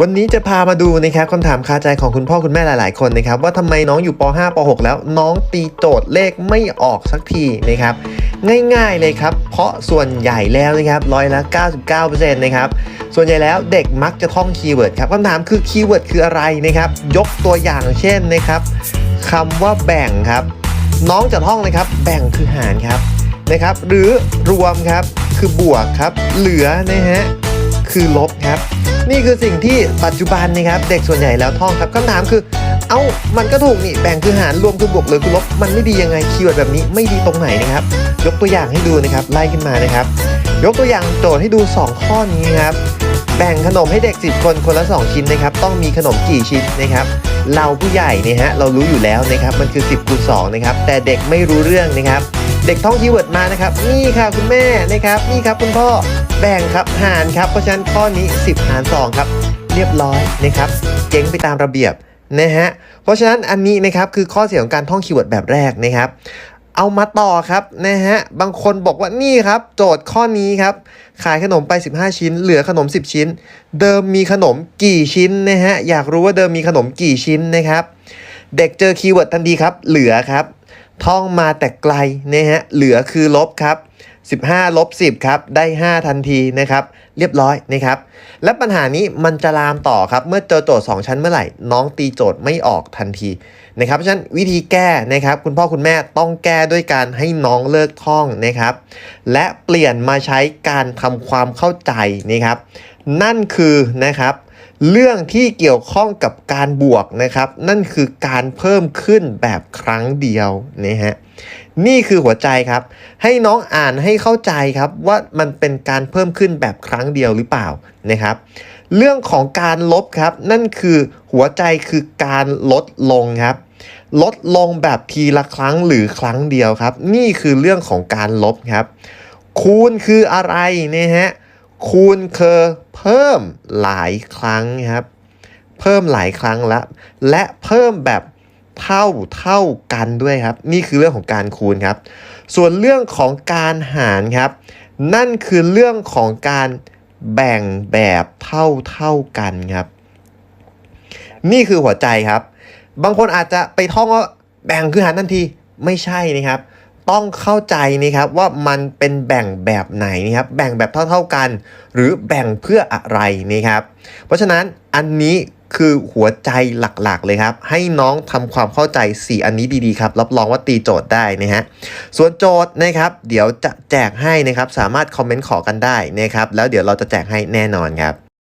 วันนี้จะพามาดูนะครับคำถามคาใจของคุณพ่อคุณแม่หลาย ๆ คนนะครับว่าทำไมน้องอยู่ป .5 ป .6 แล้วน้องตีโจทย์เลขไม่ออกสักทีนะครับง่ายๆเลยครับ เพราะส่วนใหญ่แล้วนะครับร้อยละ 99%นะครับส่วนใหญ่แล้วเด็กมักจะท่องคีย์เวิร์ดครับคำถามคือคีย์เวิร์ดคืออะไรนะครับยกตัวอย่างเช่นนะครับคำว่าแบ่งครับ น้องจะท่องนะครับ แบ่งคือหารครับนะครับ หรือรวมครับคือบวกครับ เหลือนะฮะ คือลบครับ นี่คือสิ่งที่ปัจจุบันนะครับ เด็กส่วนใหญ่แล้วท่องครับคำถามคือ เอ้ามันก็ถูกนี่แบ่งคือหารรวมคือบวกหลือคือลบมันไม่ดียังไงคีย์เวิร์ดแบบนี้ไม่ดีตรงไหนนะครับ ยกตัวอย่างให้ดูนะครับไล่ขึ้นมานะครับ ยกตัวอย่างโจทย์ให้ดู 2 ข้อนี้ครับแบ่งขนมให้เด็ก 10 คนคนละ 2 ชิ้นนะครับ ต้องมีขนมกี่ชิ้นนะครับ เราผู้ใหญ่เนี่ยฮะเรารู้อยู่แล้วนะครับ มันคือ 10คูณ2นะครับ แต่เด็กไม่รู้เรื่องนะครับ เด็กท่องคีย์เวิร์ดมานะครับ นี่ค่ะคุณแม่นะครับ นี่ครับคุณพ่อ แบ่งครับหารครับ เพราะฉะนั้นข้อนี้ 10 หาร 2 ครับ เรียบร้อยนะครับ เจ๊งไปตามระเบียบนะฮะ เพราะฉะนั้นอันนี้นะครับคือข้อเสียของการท่องคีย์เวิร์ดแบบแรกนะครับ เอามาต่อครับนะฮะ บางคนบอกว่านี่ครับ โจทย์ข้อนี้ครับ ขายขนมไป 15 ชิ้น เหลือขนม 10 ชิ้น เดิมมีขนมกี่ชิ้นนะฮะ อยากรู้ว่าเดิมมีขนมกี่ชิ้นนะครับ เด็กเจอคีย์เวิร์ดทันทีครับ เหลือครับ ท่องมาแต่ไกลนะฮะ เหลือคือลบครับ 15 ลบ 10 ครับ ได้ 5 ทันทีนะครับ เรียบร้อยนะครับ และปัญหานี้มันจะลามต่อครับ เมื่อเจอโจทย์ 2 ชั้นเมื่อไหร่ น้องตีโจทย์ไม่ออกทันทีนะครับ เพราะฉะนั้นวิธีแก้นะครับ คุณพ่อคุณแม่ต้องแก้ด้วยการให้น้องเลิกท่องนะครับ และเปลี่ยนมาใช้การทำความเข้าใจนะครับ นั่นคือนะครับ เรื่องที่เกี่ยวข้องกับการบวกนะครับ นั่นคือการเพิ่มขึ้นแบบครั้งเดียวนะฮะนี่คือหัวใจครับ ให้น้องอ่านให้เข้าใจครับว่ามันเป็นการเพิ่มขึ้นแบบครั้งเดียวหรือเปล่านะครับ เรื่องของการลบครับ นั่นคือหัวใจคือการลดลงครับ ลดลงแบบทีละครั้งหรือครั้งเดียวครับ นี่คือเรื่องของการลบครับ คูณคืออะไรนะฮะ คูณคือเพิ่มหลายครั้งครับ เพิ่มหลายครั้งละและเพิ่มแบบเท่าเท่ากันด้วยครับ นี่คือเรื่องของการคูณครับ ส่วนเรื่องของการหารครับ นั่นคือเรื่องของการแบ่งแบบเท่าเท่ากันครับ นี่คือหัวใจครับ บางคนอาจจะไปท่องว่าแบ่งคือหารทันทีไม่ใช่นะครับ ต้องเข้าใจนะครับว่ามันเป็นแบ่งแบบไหนนะครับแบ่งแบบเท่าๆกัน หรือแบ่งเพื่ออะไรนะครับ เพราะฉะนั้นอันนี้คือหัวใจหลักๆเลยครับ ให้น้องทำความเข้าใจ 4 อันนี้ดีๆครับ รับรองว่าตีโจทย์ได้นะฮะส่วนโจทย์นะครับ เดี๋ยวจะแจกให้นะครับ สามารถคอมเมนต์ขอกันได้นะครับ แล้วเดี๋ยวเราจะแจกให้แน่นอนครับ